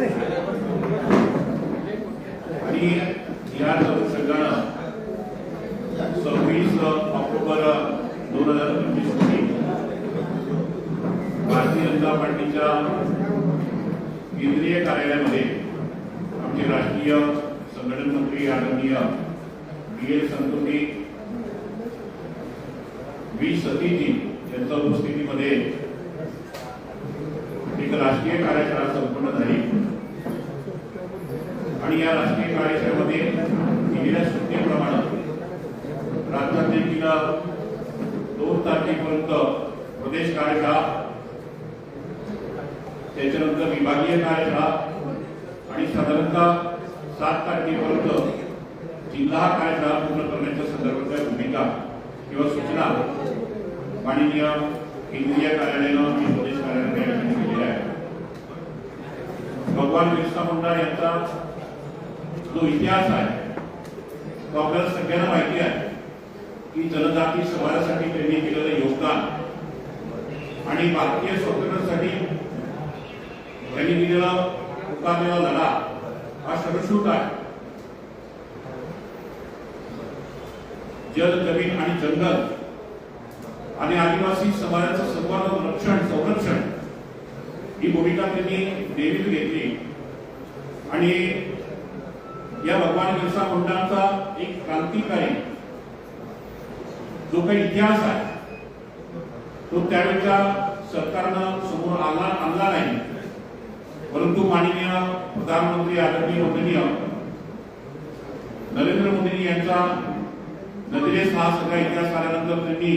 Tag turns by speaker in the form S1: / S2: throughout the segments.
S1: आणि अनुषंगानं सव्वीस ऑक्टोबर दोन हजार पंचवीस रोजी भारतीय जनता पार्टीच्या केंद्रीय कार्यालयामध्ये आमचे राष्ट्रीय संघटन मंत्री आदरणीय बी एल संतोषी व्ही सतीजी यांच्या उपस्थितीमध्ये एक राष्ट्रीय कार्यशाळा संपन्न झाली आणि या राष्ट्रीय कार्यशाळेमध्ये दिलेल्या सूचनेप्रमाणे राज्यात देखील दोन तारखेपर्यंत प्रदेश कार्यशाळा त्याच्यानंतर विभागीय कार्यशाळा आणि साधारणतः सात तारखेपर्यंत जिल्हा कार्यशाळा पूर्ण करण्याच्या संदर्भातल्या भूमिका किंवा सूचना माननीय केंद्रीय कार्यालयानं आणि प्रदेश कार्यालयाने या आहेत. भगवान बिरसा मुंडा यांचा जो इतिहास आहे तो आपल्याला सगळ्यांना माहिती आहे की जनजाती समाजासाठी त्यांनी केलेलं योगदान आणि भारतीय स्वातंत्र्यासाठी त्यांनी दिलेला पुकारलेला लढा हा सर्वश्रुत आहे. जल जमीन आणि जंगल आणि आदिवासी समाजाचं सर्वांना रक्षण संरक्षण ही भूमिका त्यांनी नेहमीच घेतली. आणि या भगवान बिरसा मुंडांचा एक क्रांतिकारी जो काही इतिहास आहे तो त्यावेळेच्या सरकारनं समोर आला आणला नाही. परंतु माननीय प्रधानमंत्री आदरणीय वंदनीय नरेंद्र मोदींनी यांचा नजरेस हा सगळा इतिहास आल्यानंतर त्यांनी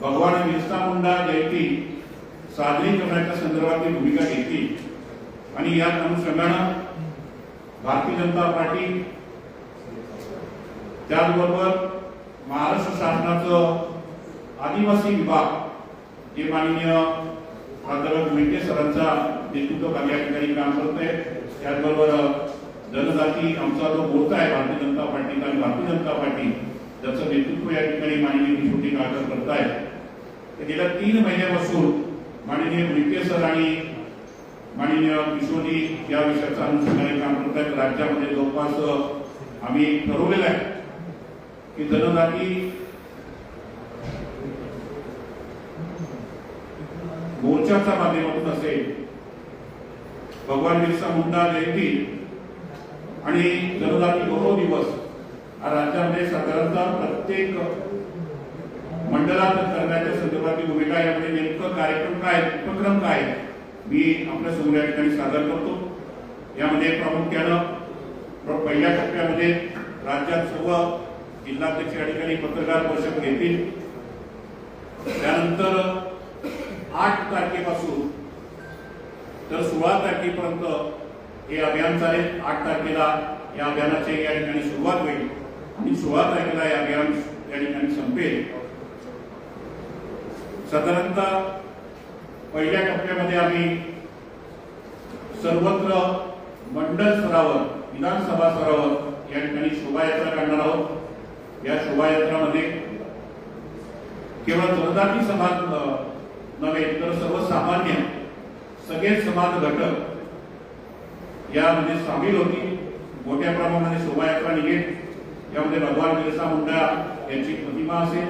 S1: भगवान बिरसा मुंडा जयंती साजरी करण्याच्या संदर्भातली भूमिका घेतली. आणि या अनुषंगानं भारतीय जनता पार्टी. त्याचबरोबर महाराष्ट्र शासनाचं आदिवासी विभाग जे माननीय प्राध्यापक मेटे सरांचा नेतृत्वाखाली या ठिकाणी काम करत आहे त्याचबरोबर जनजाती आमचा जो मोर्चा आहे भारतीय जनता पार्टी आणि भारतीय जनता पार्टी ज्याचं नेतृत्व या ठिकाणी माननीय छोटी काळकर करत आहे गेल्या तीन महिन्यापासून माननीय मेटे सर आणि माननीय किशोरी या विषयाचा अनुषंगाने काम करत आहेत राज्यामध्ये जवळपास आम्ही ठरवलेलं आहे की जनजाती मोर्चाच्या माध्यमातून असेल भगवान बिरसा मुंडा जयंती आणि जनजाती गौरव दिवस हा राज्यामध्ये साधारणतः प्रत्येक मंडळात करण्याच्या संदर्भातली भूमिका यामध्ये नेमकं कार्यक्रम काय उपक्रम काय मी आपल्यासमोर या ठिकाणी सादर करतो. यामध्ये प्रामुख्यानं पहिल्या टप्प्यामध्ये राज्यात सर्व जिल्हाध्यक्ष या ठिकाणी पत्रकार परिषद घेतील. त्यानंतर आठ तारखेपासून तर सोळा तारखेपर्यंत हे अभियान चालेल. आठ तारखेला या अभियानाची या ठिकाणी सुरुवात होईल आणि सोळा तारखेला हे अभियान या ठिकाणी संपेल. साधारणतः पहिल्या टप्प्यामध्ये आम्ही सर्वत्र मंडळ स्तरावर विधानसभा स्तरावर या ठिकाणी शोभायात्रा काढणार आहोत. या शोभायात्रामध्ये केवळ जनजाती समाज नव्हे तर सर्वसामान्य सगळे समाज घटक यामध्ये सामील होतील. मोठ्या प्रमाणामध्ये शोभायात्रा निघेल. यामध्ये भगवान बिरसा मुंडा यांची प्रतिमा असेल.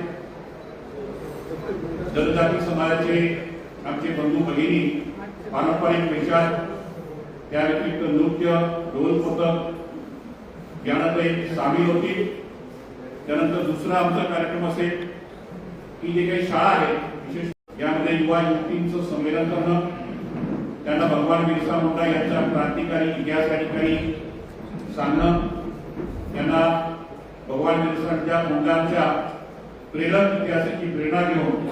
S1: जनजाती समाजाचे आमचे बंधू भगिनी पारंपरिक विचार त्या व्यतिरिक्त नृत्य ढोल पथक यानंतर सामील होतील त्यानंतर दुसरा आमचा कार्यक्रम असेल. की जे काही शाळा आहेत विशेष यामध्ये युवा युवतींचं संमेलन करणं त्यांना भगवान बिरसा मुंडा यांचा क्रांतिकारी इतिहास या ठिकाणी सांगणं त्यांना भगवान बिरसांच्या मुंडांच्या प्रेरक इतिहासाची प्रेरणा घेऊन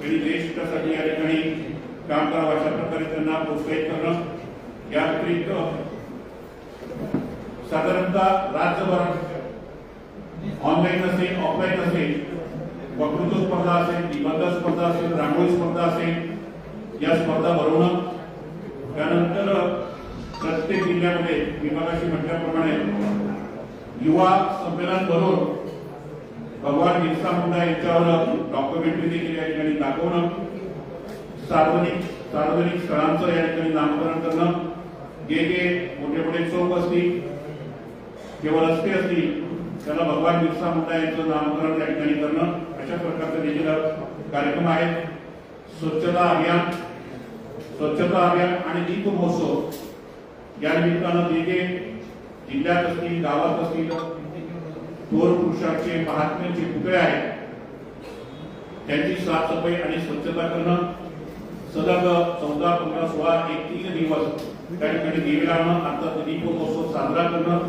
S1: आणि देश हितासाठी या ठिकाणी काम करावं अशा प्रकारे त्यांना प्रोत्साहित करणं. या व्यतिरिक्त साधारणतः राज्यभरात ऑनलाईन असेल ऑफलाईन असेल वक्तृत्व स्पर्धा असेल निबंध स्पर्धा असेल रांगोळी स्पर्धा असेल या स्पर्धा भरवणं. त्यानंतर प्रत्येक जिल्ह्यामध्ये विभागाशी म्हटल्याप्रमाणे युवा संमेलन भरून भगवान बिरसा मुंडा यांच्यावर डॉक्युमेंटरी देखील या ठिकाणी दाखवणं सार्वजनिक सार्वजनिक स्थळांचं या ठिकाणी नामकरण करणं जे जे मोठे मोठे चौक असतील किंवा रस्ते असतील त्याला भगवान बिरसा मुंडा यांचं नामकरण या ठिकाणी करणं अशा प्रकारचे देखील कार्यक्रम आहेत स्वच्छता अभियान स्वच्छता अभियान आणि दीप महोत्सव या निमित्तानं जे जे जिल्ह्यात असतील गावात असतील थोर पुरुषांचे महात्म्याचे पुतळे आहेत. त्यांची साफसफाई आणि स्वच्छता करणं सलग चौदा पंधरा सोळा एक तीन दिवस त्या ठिकाणी दिवे लावणं आता दिपमहोत्सव साजरा करणं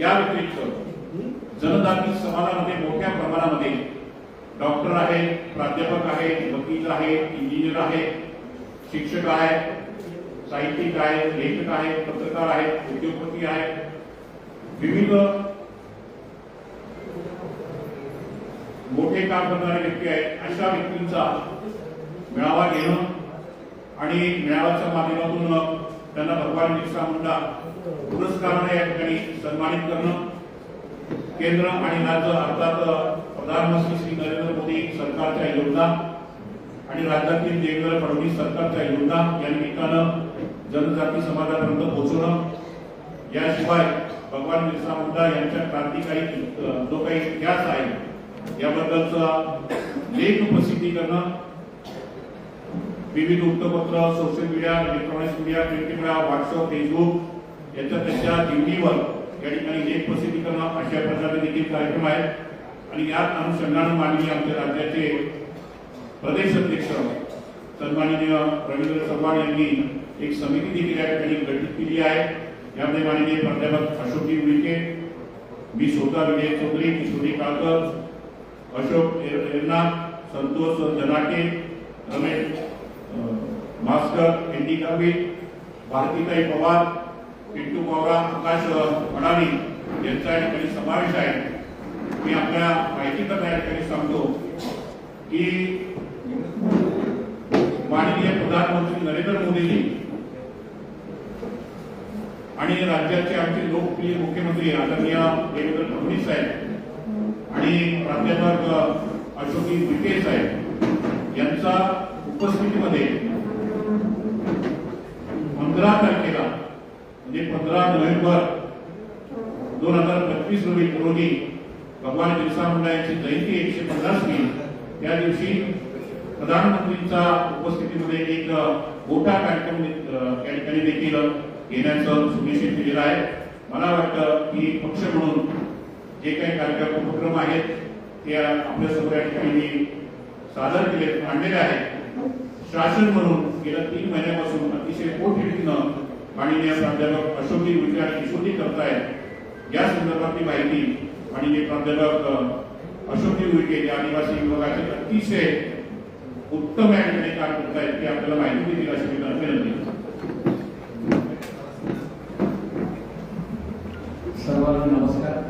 S1: या व्यतिरिक्त जनजाती समाजामध्ये मोठ्या प्रमाणामध्ये डॉक्टर आहे प्राध्यापक आहे वकील आहे इंजिनियर आहे शिक्षक आहे साहित्यिक आहे लेखक आहे पत्रकार आहेत उद्योगपती आहेत विविध मोठे काम करणारे व्यक्ती आहेत अशा व्यक्तींचा मेळावा घेणं आणि मेळाव्याच्या माध्यमातून त्यांना भगवान बिरसा मुंडा पुरस्काराने या ठिकाणी सन्मानित करणं. केंद्र आणि राज्य अर्थात प्रधानमंत्री श्री नरेंद्र मोदी सरकारच्या योजना आणि राज्यातील देवेंद्र फडणवीस सरकारच्या योजना या निमित्तानं जनजाती समाजापर्यंत पोहोचवणं. याशिवाय भगवान बिरसा मुंडा यांच्या क्रांतिकारी जो काही इतिहास आहे याबद्दलचा लेख प्रसिद्धी करणं विविध वृत्तपत्र social media electronics media print media WhatsApp Facebook याच्या त्यांच्या जीवनीवर या ठिकाणी लेख प्रसिद्धी करणं अशा प्रकारचे देखील कार्यक्रम आहेत. आणि याच अनुषंगानं माननीय आमच्या राज्याचे प्रदेश अध्यक्ष सन्माननीय रवींद्र चव्हाण यांनी एक समिती देखील या ठिकाणी गठीत केली आहे. यामध्ये माननीय प्राध्यापक अशोकजी उईके मी स्वतः विजय चौधरी किशोरी काळकर अशोक एर- संतोष जनाटे रमेश अं, भास्कर एन डी गावित भारतीताई पवार पिंटू पवरा आकाश अडाणी यांचा या ठिकाणी समावेश आहे. मी आपल्या माहितीकरता या ठिकाणी सांगतो की माननीय प्रधानमंत्री नरेंद्र मोदीजी आणि राज्याचे आमचे लोकप्रिय मुख्यमंत्री आदरणीय देवेंद्र फडणवीस साहेब आणि प्राध्यापक अशोकी विखे साहेब यांचा उपस्थितीमध्ये पंधरा तारखेला म्हणजे पंधरा नोव्हेंबर दोन हजार पंचवीस रोजी रोजी भगवान बिरसा मुंडायांची जयंती एकशे पन्नासवी त्या दिवशी प्रधानमंत्रींच्या उपस्थितीमध्ये एक मोठा कार्यक्रम अ, या ठिकाणी देखील घेण्याचं सुनिश्चित केलेलं आहे. मला वाटतं की पक्ष म्हणून जे काही कार्यक्रम उपक्रम आहेत ते आपल्यासमोर या ठिकाणी सादर केले मांडलेले आहेत. शासन म्हणून गेल्या तीन महिन्यापासून अतिशय पोटहिडीनं माननीय प्राध्यापक अशोकी विखे आणि किशोरी करतायत. या संदर्भातली माहिती माननीय प्राध्यापक अशोकी अशोकजी या आदिवासी विभागाचे अतिशय उत्तम या ठिकाणी काम करतायत की आपल्याला माहिती देतील अशी मी विनंती
S2: सर्वांना नमस्कार.